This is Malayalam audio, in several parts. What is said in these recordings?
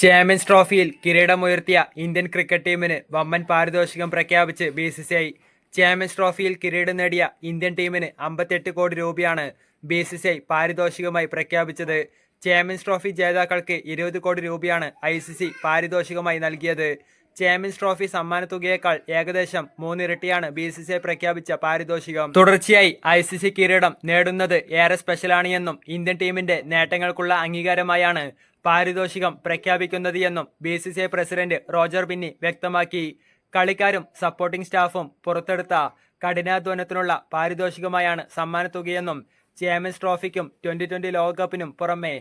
ചാമ്പ്യൻസ് ട്രോഫിയിൽ കിരീടമുയർത്തിയ ഇന്ത്യൻ ക്രിക്കറ്റ് ടീമിന് വമ്മൻ പാരിതോഷികം പ്രഖ്യാപിച്ച് B C C I Champions ട്രോഫിയിൽ കിരീടം നേടിയ ഇന്ത്യൻ ടീമിന് അമ്പത്തെട്ട് കോടി രൂപയാണ് ബി സി സി ഐ പാരിതോഷികമായി പ്രഖ്യാപിച്ചത്. ചാമ്പ്യൻസ് ട്രോഫി ജേതാക്കൾക്ക് ഇരുപത് കോടി രൂപയാണ് ഐ സി സി പാരിതോഷികമായി നൽകിയത്. ചാമ്പ്യൻസ് ട്രോഫി സമ്മാനത്തുകയേക്കാൾ ഏകദേശം മൂന്നിരട്ടിയാണ് ബി സി സി ഐ പ്രഖ്യാപിച്ച പാരിതോഷികം. തുടർച്ചയായി ഐ സി സി കിരീടം നേടുന്നത് ഏറെ സ്പെഷ്യലാണ് എന്നും ഇന്ത്യൻ ടീമിന്റെ നേട്ടങ്ങൾക്കുള്ള അംഗീകാരമായാണ് പാരിതോഷികം പ്രഖ്യാപിക്കുന്നത് എന്നും B C C I president Roger Binny വ്യക്തമാക്കി. കളിക്കാരും സപ്പോർട്ടിംഗ് സ്റ്റാഫും പുറത്തെടുത്ത കഠിനാധ്വാനത്തിനുള്ള പാരിതോഷികമായാണ് സമ്മാനത്തുകയെന്നും ചാമ്പ്യൻസ് ട്രോഫിക്കും ട്വന്റി ട്വന്റി ലോകകപ്പിനും പുറമെ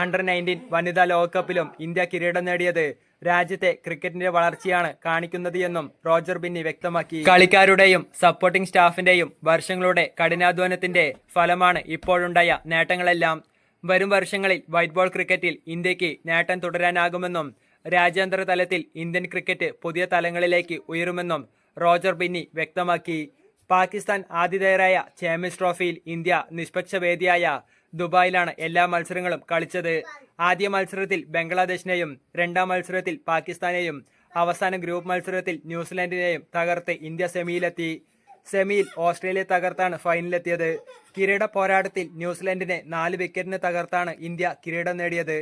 അണ്ടർ നയന്റീൻ വനിതാ ലോകകപ്പിലും ഇന്ത്യ കിരീടം നേടിയത് രാജ്യത്തെ ക്രിക്കറ്റിന്റെ വളർച്ചയാണ് കാണിക്കുന്നത് എന്നും റോജർ ബിന്നി വ്യക്തമാക്കി. കളിക്കാരുടെയും സപ്പോർട്ടിംഗ് സ്റ്റാഫിന്റെയും വർഷങ്ങളുടെ കഠിനാധ്വാനത്തിന്റെ ഫലമാണ് ഇപ്പോഴുണ്ടായ നേട്ടങ്ങളെല്ലാം. വരും വർഷങ്ങളിൽ വൈറ്റ് ബോൾ ക്രിക്കറ്റിൽ ഇന്ത്യയ്ക്ക് നേട്ടം തുടരാനാകുമെന്നും രാജ്യാന്തര തലത്തിൽ ഇന്ത്യൻ ക്രിക്കറ്റ് പുതിയ തലങ്ങളിലേക്ക് ഉയരുമെന്നും റോജർ ബിന്നി വ്യക്തമാക്കി. പാകിസ്ഥാൻ ആതിഥേയരായ ചാമ്പ്യൻസ് ട്രോഫിയിൽ ഇന്ത്യ നിഷ്പക്ഷ വേദിയായ ദുബായിലാണ് എല്ലാ മത്സരങ്ങളും കളിച്ചത്. ആദ്യ മത്സരത്തിൽ ബംഗ്ലാദേശിനെയും രണ്ടാം മത്സരത്തിൽ പാകിസ്ഥാനെയും അവസാന ഗ്രൂപ്പ് മത്സരത്തിൽ ന്യൂസിലാൻഡിനെയും തകർത്ത് ഇന്ത്യ സെമിയിലെത്തി. സെമിയിൽ ഓസ്ട്രേലിയ തകർത്താണ് ഫൈനലിലെത്തിയത്. കിരീട പോരാട്ടത്തിൽ ന്യൂസിലാൻഡിനെ നാല് വിക്കറ്റിന് തകർത്താണ് ഇന്ത്യ കിരീടം നേടിയത്.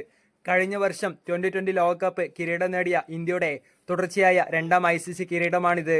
കഴിഞ്ഞ വർഷം ട്വന്റി ട്വന്റി ലോകകപ്പ് കിരീടം നേടിയ ഇന്ത്യയുടെ തുടർച്ചയായ രണ്ടാം ഐ സി സി കിരീടമാണിത്.